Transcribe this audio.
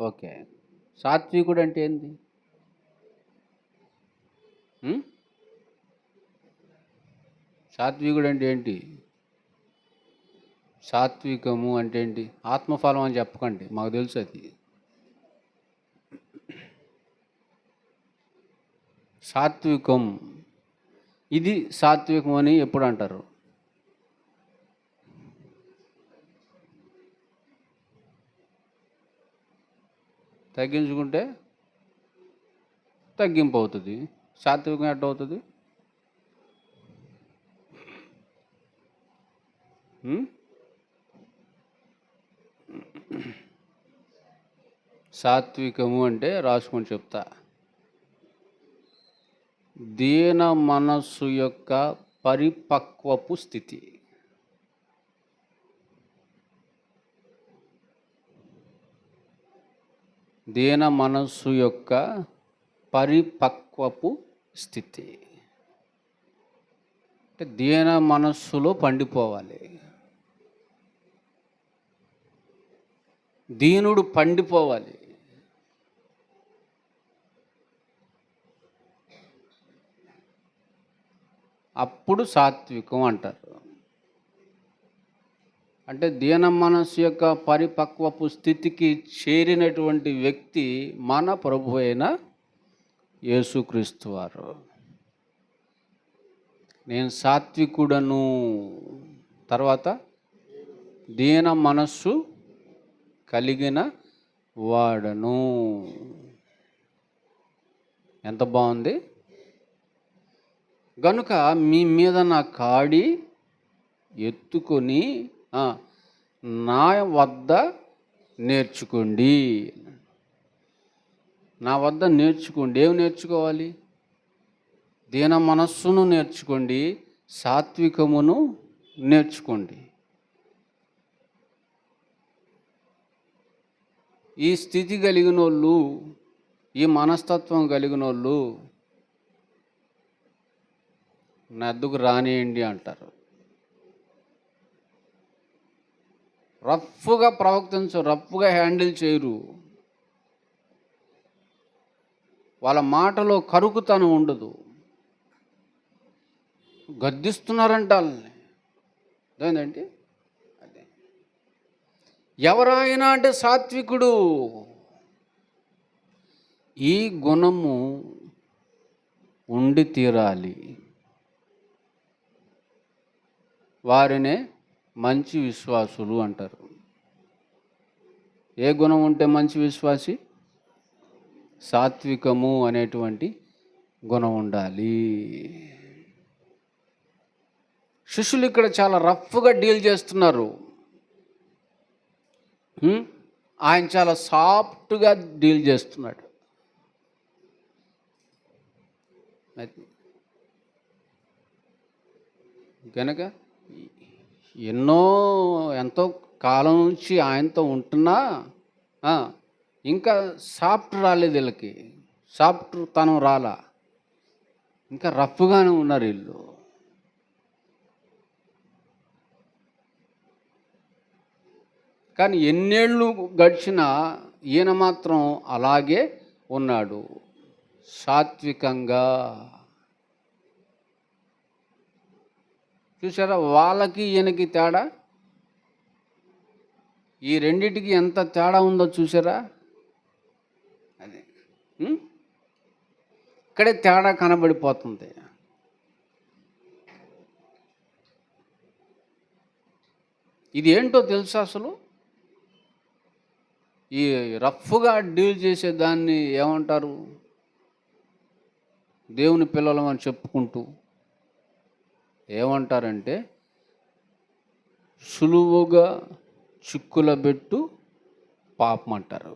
Okay. సాత్వికుడు అంటే ఏంది? సాత్వికుడు అంటే ఏంటి? సాత్వికము అంటే ఏంటి? ఆత్మఫలం అని చెప్పకండి మాకు తెలుసు అది. సాత్వికం. ఇది సాత్వికం అని ఎప్పుడు అంటారు? తగ్గించుకుంటే తగ్గింపు అవుతుంది. సాత్వికం ఎట్ట అవుతుంది? సాత్వికము అంటే రాసుకొని చెప్తా. దీన మనస్సు యొక్క పరిపక్వపు స్థితి. దీన మనస్సు యొక్క పరిపక్వపు స్థితి. అంటే దీన మనస్సులో పండిపోవాలి. దీనుడు పండిపోవాలి. అప్పుడు సాత్వికం అంటారు. అంటే దీన మనస్సు యొక్క పరిపక్వపు స్థితికి చేరినటువంటి వ్యక్తి మన ప్రభు అయిన యేసుక్రీస్తు వారు. నేను సాత్వికుడను. తర్వాత దీన మనస్సు కలిగిన వాడను. ఎంత బాగుంది? గనుక మీ మీద నా కాడి ఎత్తుకొని నా వద్ద నేర్చుకోండి. నా వద్ద నేర్చుకోండి. ఏమి నేర్చుకోవాలి? దీన మనస్సును నేర్చుకోండి. సాత్వికమును నేర్చుకోండి. ఈ స్థితి కలిగిన వాళ్ళు ఈ మనస్తత్వం కలిగిన వాళ్ళు నా రానియండి అంటారు. రఫ్గా ప్రవర్తించు రఫ్గా హ్యాండిల్ చేయరు. వాళ్ళ మాటలో కరుకుతనం ఉండదు. గద్దిస్తున్నారంట వాళ్ళని. అదేంటంటే అదే. ఎవరైనా అంటే సాత్వికుడు. ఈ గుణము ఉండి తీరాలి. వారినే మంచి విశ్వాసులు అంటారు. ఏ గుణం ఉంటే మంచి విశ్వాసి? సాత్వికము అనేటువంటి గుణం ఉండాలి. శిష్యులు ఇక్కడ చాలా రఫ్గా డీల్ చేస్తున్నారు. ఆయన చాలా సాఫ్ట్గా డీల్ చేస్తున్నాడు. కనుక ఎన్నో ఎంతో కాలం నుంచి ఆయనతో ఉంటున్నా ఇంకా సాఫ్ట్ రాలేదు వీళ్ళకి. సాఫ్ట్ తనం రాలా. ఇంకా రఫ్గానే ఉన్నారు వీళ్ళు. కానీ ఎన్నేళ్ళు గడిచినా ఈయన మాత్రం అలాగే ఉన్నాడు. సాత్వికంగా. చూసారా వాళ్ళకి ఈయనకి తేడా? ఈ రెండిటికి ఎంత తేడా ఉందో చూసారా అదే. ఇక్కడే తేడా కనబడిపోతుంది. ఇది ఏంటో తెలుసా అసలు? ఈ రఫ్గా డీల్ చేసే దాన్ని ఏమంటారు? దేవుని పిల్లలం అని చెప్పుకుంటూ. ఏమంటారంటే సులువుగా చిక్కుల పెట్టు పాపం అంటారు